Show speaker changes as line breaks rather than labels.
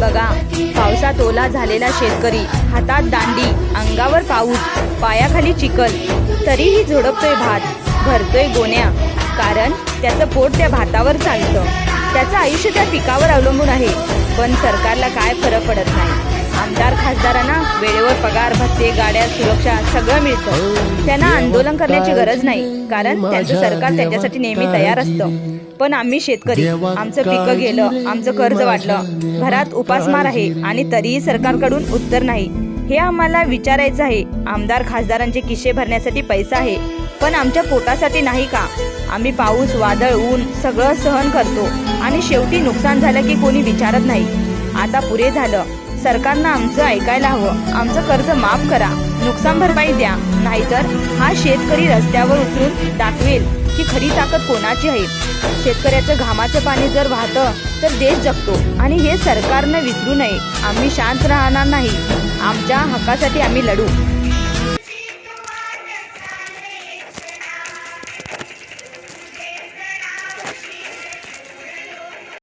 बघा पावसात ओला झालेला शेतकरी हातात दांडी अंगावर पाऊस पायाखाली चिखल तरीही झोडपतोय भात भरतोय गोण्या. कारण त्याचं पोट त्या भातावर चालतं. त्याचं आयुष्य त्या पिकावर अवलंबून आहे. पण सरकारला काय फरक पडत नाही? आमदार खासदारांना वेळेवर पगार भत्ते गाड्या सुरक्षा सगळं मिळतं. त्यांना आंदोलन करण्याची गरज नाही कारण त्यांचं सरकार त्यांच्यासाठी नेहमी तयार असतं. पण आम्ही शेतकरी आमचं पिकं गेलं आमचं कर्ज वाटलं घरात उपासमार आहे आणि तरीही सरकारकडून उत्तर नाही. हे आम्हाला विचारायचं आहे. आमदार खासदारांचे किस्से भरण्यासाठी पैसा आहे पण आमच्या पोटासाठी नाही का? आम्ही पाऊस वादळ ऊन सगळं सहन करतो आणि शेवटी नुकसान झालं की कोणी विचारत नाही. आता पुरे झालं. सरकारनं आमचं ऐकायला हवं. आमचं कर्ज माफ करा. नुकसान भरपाई द्या. नाहीतर हा शेतकरी रस्त्यावर उतरून दाखवेल की खरी ताकद कोणाची आहे. शेतकऱ्याचं घामाचं पाणी जर वाहतं तर देश जगतो. आणि हे सरकारनं विसरू नये. आम्ही शांत राहणार नाही. आमच्या हक्कासाठी आम्ही लढू.